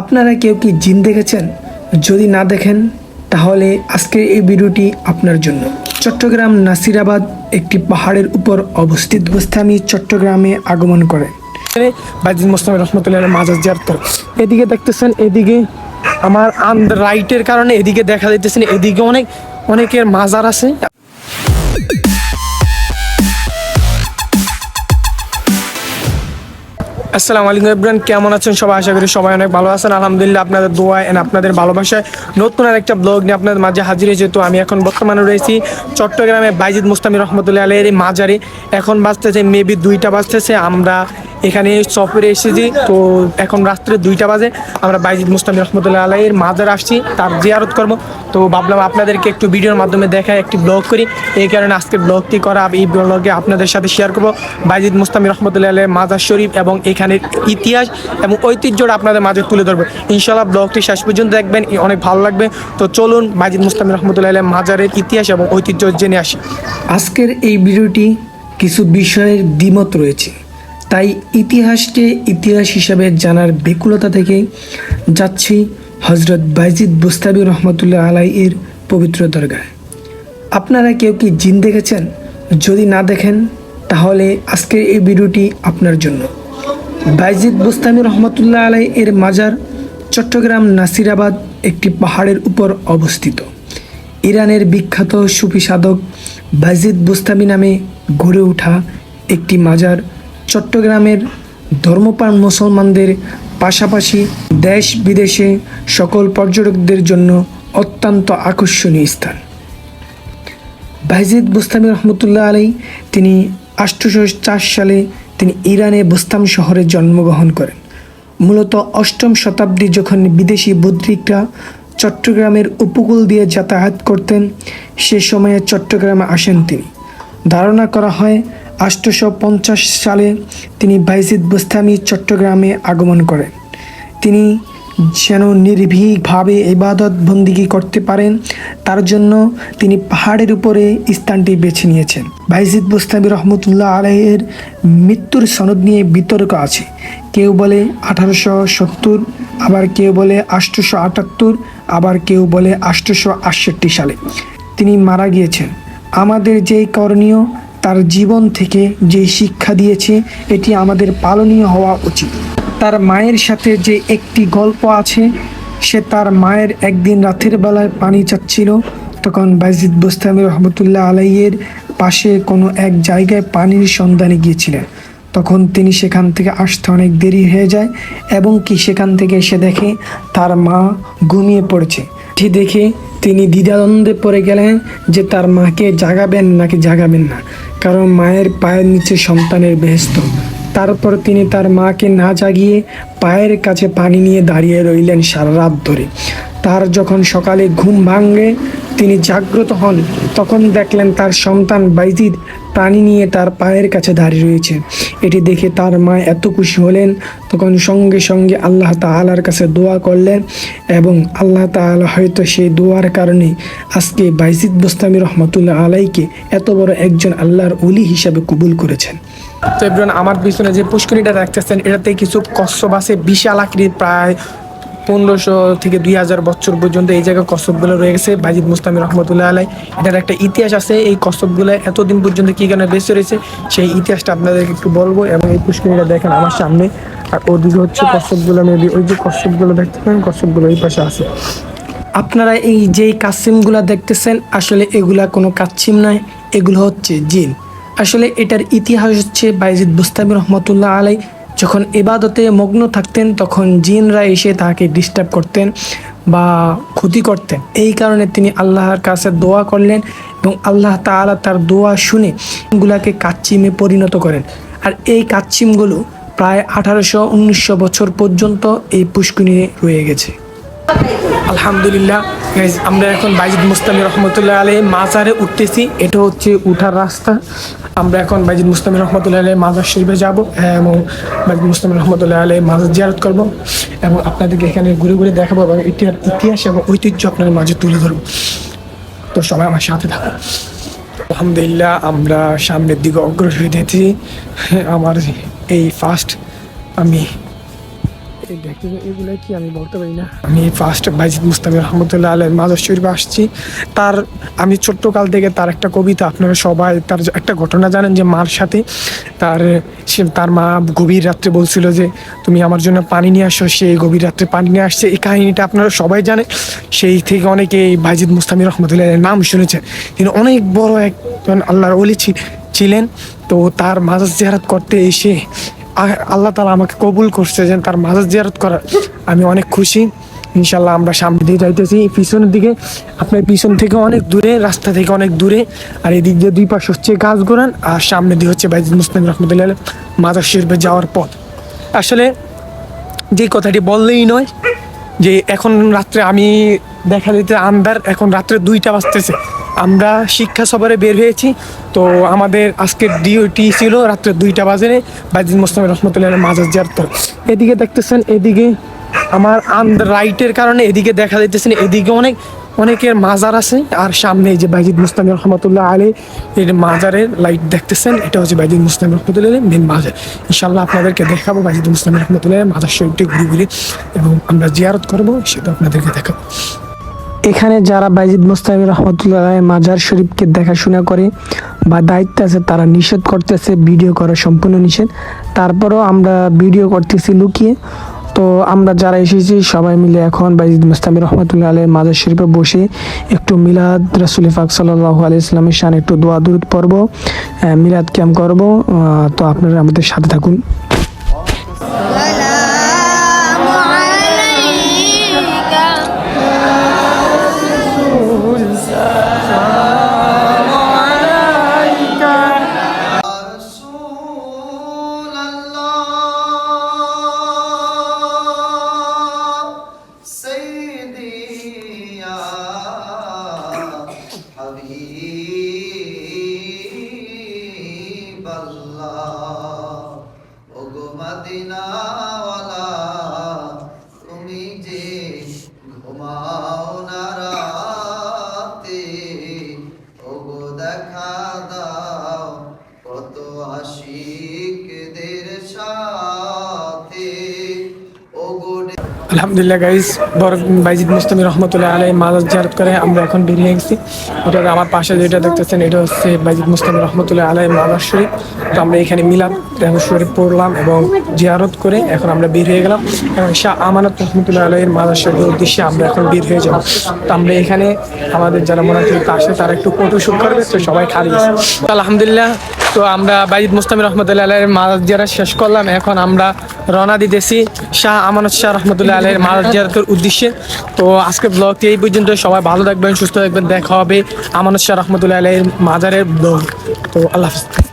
আপনারা কেউ কি জিন দেখেছেন? যদি না দেখেন, তাহলে আজকের এই ভিডিওটি আপনার জন্য। চট্টগ্রাম নাসিরাবাদ একটি পাহাড়ের উপর অবস্থিত গোস্তামি চট্টগ্রামে আগমন করে। বাইজিদ মোস্তামি রহমতুল্লাহ মাজার জিয়ারত এদিকে দেখতেছেন, এদিকে আমার আন রাইটের কারণে এদিকে দেখা যাইতেছেন এদিকে অনেক, অনেকের মাজার আছে। আসসালামু আলাইকুম এভরিওয়ান, কেমন আছেন সবাই? আশা করি সবাই অনেক ভালো আছেন। আলহামদুলিল্লাহ, আপনাদের দোয়া এন্ড আপনাদের ভালোবাসায় নতুন আর একটা ব্লগ নিয়ে আপনাদের মাঝে হাজির হয়েছে। তো আমি এখন বর্তমানে রয়েছি চট্টগ্রামে বাইজিদ মুস্তামি রহমতুল্লাহ আলের মাজারে এখন বাঁচতেছে মেবি দুইটা বাঁচতেছে আমরা এখানে সফরে এসেছি। তো এখন রাত্রে দুইটা বাজে। আমরা বাইজিদ মুস্তামি রহমতুল্লাহ আলাইয়ের মাজার আসছি, তার জিয়ারত করব। তো ভাবলাম আপনাদেরকে একটু ভিডিওর মাধ্যমে দেখায়, একটি ব্লগ করি। এই কারণে আজকে ব্লগটি করা, এই ব্লগে আপনাদের সাথে শেয়ার করব। বাইজিদ মুস্তামি রহমতুল্লাহ আলাইয়ের মাজার শরীফ এবং এখানের ইতিহাস এবং ঐতিহ্যটা আপনাদের মাঝে তুলে ধরবো। ইনশাল্লাহ ব্লগটি শেষ পর্যন্ত দেখবেন অনেক ভালো লাগবে। তো চলুন বাইজিদ মুস্তামি রহমতুল্লাহ আলাইয়ের মাজারের ইতিহাস এবং ঐতিহ্য জেনে আসি। আজকের এই ভিডিওটি কিছু বিষয়ের দ্বিমত রয়েছে। তাই ইতিহাসকে ইতিহাস হিসাবে জানার বেকুলতা থেকে যাচ্ছি হজরত বাইজিদ বুস্তাবি রহমতুল্লাহ আলাই এর পবিত্র দরগায়। আপনারা কেউ কি জিন দেখেছেন? যদি না দেখেন, তাহলে আজকের এই ভিডিওটি আপনার জন্য। বাইজিদ বুস্তামি রহমতুল্লাহ আলাই এর মাজার চট্টগ্রাম নাসিরাবাদ একটি পাহাড়ের উপর অবস্থিত। ইরানের বিখ্যাত সুফি সাধক বাইজিদ বুস্তামি নামে গড়ে ওঠা একটি মাজার চট্টগ্রামের ধর্মপ্রাণ মুসলমানদের পাশাপাশি দেশ বিদেশে সকল পর্যটকদের জন্য অত্যন্ত আকর্ষণীয় স্থান। বাইজিদ বুস্তামি রহমতুল্লাহ আলী তিনি আষ্টশো চার সালে তিনি ইরানে বুস্তাম শহরে জন্মগ্রহণ করেন। মূলত অষ্টম শতাব্দী যখন বিদেশি বদ্রিকরা চট্টগ্রামের উপকূল দিয়ে যাতায়াত করতেন, সে সময়ে চট্টগ্রামে আসেন তিনি। ধারণা করা হয় আষ্টশো সালে তিনি বাইজিদ বুস্তামি চট্টগ্রামে আগমন করেন। তিনি যেন নির্ভীকভাবে ইবাদত বন্দিগি করতে পারেন, তার জন্য তিনি পাহাড়ের উপরে স্থানটি বেছে নিয়েছেন। বাইজিদ বুস্তাবি রহমতুল্লাহ আলহের মৃত্যুর সনদ নিয়ে বিতর্ক আছে। কেউ বলে আঠারোশো সত্তর, আবার কেউ বলে আষ্টশো আটাত্তর, আবার কেউ বলে আষ্টশো আটষট্টি সালে। তিনি মারা গিয়েছেন। আমাদের যেই করণীয় তার জীবন থেকে যে শিক্ষা দিয়েছে, এটি আমাদের পালনীয় হওয়া উচিত। তার মায়ের সাথে যে একটি গল্প আছে, সে তার মায়ের একদিন রাতের বেলায় পানি চাচ্ছিল। তখন বাইজিদ বুস্তামি রহমতুল্লাহ আলাইয়ের পাশে কোনো এক জায়গায় পানির সন্ধানে গিয়েছিলেন। তখন তিনি সেখান থেকে আসতে অনেক দেরি হয়ে যায় এবং কি সেখান থেকে এসে দেখে তার মা ঘুমিয়ে পড়েছে। এটি দেখে তিনি দ্বিধাদ্বন্দ্বে পড়ে গেলেন যে তার মাকে জাগাবেন নাকি জাগাবেন না। কারণ মায়ের পায়ের নিচে সন্তানের বেহেস্ত তারপর তিনি তার মাকে না জাগিয়ে পায়ের কাছে পানি নিয়ে দাঁড়িয়ে রইলেন সারা রাত ধরে। তার যখন সকালে ঘুম ভাঙে তিনি জাগ্রত হন। তখন দেখলেন তার সন্তান বাইজিদ প্রাণী নিয়ে তার পায়ের কাছে দাঁড়িয়ে রয়েছে। এটি দেখে তার মা এত খুশি হলেন। তখন সঙ্গে সঙ্গে আল্লাহ তাআলার কাছে দোয়া করলেন এবং আল্লাহ তাআলা হয়তো সেই দোয়ার কারণে আজকে বাইজিদ বুস্তামি রহমতুল্লাহ আলাইকে এত বড় একজন আল্লাহর অলি হিসাবে কবুল করেছেন। তো এভরিওয়ান, আমার পিছনে যে পুষ্করিটা দেখতেছেন এটাতে কিছু কচ্ছপ আছে, বিশাল আকৃতির প্রায় পনেরোশো থেকে দুই হাজার বছর পর্যন্ত এই জায়গায় কচ্ছপগুলো রয়ে গেছে। বাজিদ মুস্তামি রহমতুল্লাহ আলাই। এটার একটা ইতিহাস আছে। এই কচ্ছপগুলো এতদিন পর্যন্ত কী কারণে বেঁচে রয়েছে, সেই ইতিহাসটা আপনাদেরকে একটু বলব এবং এই পুষ্করিটা দেখেন আমার সামনে। আর ওদিকে হচ্ছে কচ্ছপগুলো মেবি ওই যে কচ্ছপগুলো দেখতে পারেন কচ্ছপগুলো এই পাশে আছে। আপনারা এই যেই কাসিমগুলা দেখতেছেন, আসলে এগুলা কোনো কাচ্ছিম নয়, এগুলো হচ্ছে জিন। আসলে এটার ইতিহাস হচ্ছে বাইজিদ বুস্তামি রহমতুল্লাহ আলাই। যখন এবাদতে মগ্ন থাকতেন, তখন জিনরা এসে তাকে ডিস্টার্ব করতেন বা ক্ষতি করতেন। এই কারণে তিনি আল্লাহর কাছে দোয়া করলেন এবং আল্লাহ তাআলা তার দোয়া শুনে গুলাকে কাচ্চিমে পরিণত করেন। আর এই কাচ্চিমগুলো প্রায় আঠারোশো উনিশশো বছর পর্যন্ত এই পুষ্করিণী রয়ে গেছে। আলহামদুলিল্লাহ আমরা এখন বাইজিদ মুস্তামি রহমতুল্লাহ আলী মাজারে উঠতেছি। এটা হচ্ছে উঠার রাস্তা। আমরা এখন বাইজিদ মুস্তামি রহমতুল্লাহ আলী মাজার শরীফে যাব এবং বাইজিদ মুস্তামি রহমতুল্লাহ আলী মাজার জিয়ারত করব এবং আপনাদেরকে এখানে ঘুরে ঘুরে দেখাবো এবং ইতিহাস ইতিহাস এবং ঐতিহ্য আপনার মাঝে তুলে ধরবো। তো সবাই আমার সাথে থাকো আলহামদুলিল্লাহ, আমরা সামনের দিকে অগ্রসর হইতেছি আমার এই ফার্স্ট আমি এগুলো কি আমি বলতে পারি না। আমি ফার্স্ট বাইজিদ মুস্তামি রহমতুল্লাহ আলের মাজার শরীফে আসছি। তার আমি ছোট্টকাল থেকে তার একটা কবিতা আপনারা সবাই তার একটা ঘটনা জানেন যে মার সাথে তার সে তার মা গভীর রাত্রে বলছিল যে, তুমি আমার জন্য পানি নিয়ে আসো। সে গভীর রাত্রে পানি নিয়ে আসছে। এই কাহিনীটা আপনারা সবাই জানেন। সেই থেকে অনেকে এই বাইজিদ মুস্তামি রহমতুল্লাহ নাম শুনেছেন। তিনি অনেক বড় একজন আল্লাহর অলি ছিলেন। তো তার মাজার জেহারাত করতে এসে আল্লাহ তালা আমাকে কবুল করছে যে তার মাজার জিয়ারত করার। আমি অনেক খুশি। ইনশাল্লাহ আমরা সামনে দিয়ে যাইতেছি। পিছনের দিকে, আপনার পিছন থেকে অনেক দূরে, রাস্তা থেকে অনেক দূরে। আর এদিক দিয়ে দুই পাশে হচ্ছে গাছ গোড়ান আর সামনে দিয়ে হচ্ছে বাইজ মুসলিম রহমতুল্লাহ মাজার শরীফে যাওয়ার পথ। আসলে যে কথাটি বললেই নয় যে এখন রাত্রে আমি দেখা দিতে আন্দার এখন রাত্রে দুইটা বাজতেছে। আমরা শিক্ষা সফরে বের হয়েছি, তো আমাদের আজকের ডিউটি ছিল, রাত্রে দুইটা বাজে বাইদিন মোস্তাম রহমতুল্লাহ মাজার জিয়ার তো এদিকে দেখতেছেন, এদিকে আমার আন্দার রাইটের কারণে এদিকে দেখা যাইতেছেন এদিকে অনেক, অনেকের মাজার আছে। আর সামনে এই যে বাইজিদ মুস্তামি রহমতুল্লাহ আলী, এর মাজারের লাইট দেখতেছেন, এটা হচ্ছে বাইজিদ মুস্তামি রহমতুল্লাহ মেন মাজার। ইনশাল্লাহ আপনাদেরকে দেখাবো বাইজিদ মুস্তামি রহমতুল্লাহ মাজার শরীফটি ঘুরে ঘুরে এবং আমরা জিয়ারত করব, সেটা আপনাদেরকে দেখাবো। এখানে যারা বাইজিদ মুস্তামি রহমতুল্লাহ মাজার শরীফকে দেখাশোনা করে বা দায়িত্ব আছে, তারা নিষেধ করতেছে, ভিডিও করা সম্পূর্ণ নিষেধ। তারপরও আমরা ভিডিও করতেছি লুকিয়ে। তো আমরা যারা এসেছি, সবাই মিলে এখন বাইজিদ মুস্তামি রহমতুল্লাহ আলহ মাজার শরীফে বসে একটু মিলাদ রসুল ফাক সাল্লাহ আলি ইসলামের শান একটু দোয়া দূরত পড়ব মিলাদ ক্যাম্প করব। তো আপনারা আমাদের সাথে থাকুন। কত আলহামদুলিল্লাহ গাইজ বড় বাইজিদ মুস্তামি রহমতুল্লাহ আলাই মাজার জিয়ারত করে, আমরা এখন বেরিয়ে গেছি এটা আমার পাশে যেটা দেখতেছেন, এটা হচ্ছে বাইজিদ মুস্তামি রহমতুল্লাহ আলাই মাজার শরীফ। তো আমরা এখানে মিলাদ শরীফ পড়লাম এবং জিয়ারত করে এখন আমরা বের হয়ে গেলাম। এবং শাহ আমানত রহমতুল্লাহ আলাইয়ের মাজার শরীফের উদ্দেশ্যে আমরা এখন বের হয়ে যাব। তো আমরা এখানে আমাদের যারা মোনাফিক আসে, তারা একটু ফটো শুট করবে, তো সবাই খালি আলহামদুলিল্লাহ, তো আমরা বাইজিদ মুস্তামি রহমতুল্লাহ আলাইয়ের মাজার জিয়ারত শেষ করলাম। এখন আমরা রওনা দিতেছি শাহ আমানত শাহ রহমতুল্লাহ আলাইয়ের মাজার জিয়ারতের উদ্দেশ্যে। তো আজকের ব্লগটি এই পর্যন্ত। সবাই ভালো থাকবেন, সুস্থ থাকবেন। দেখা হবে আমানত শাহ রহমতুল্লাহ মাজারের ব্লগ। তো আল্লাহ হাফিজ।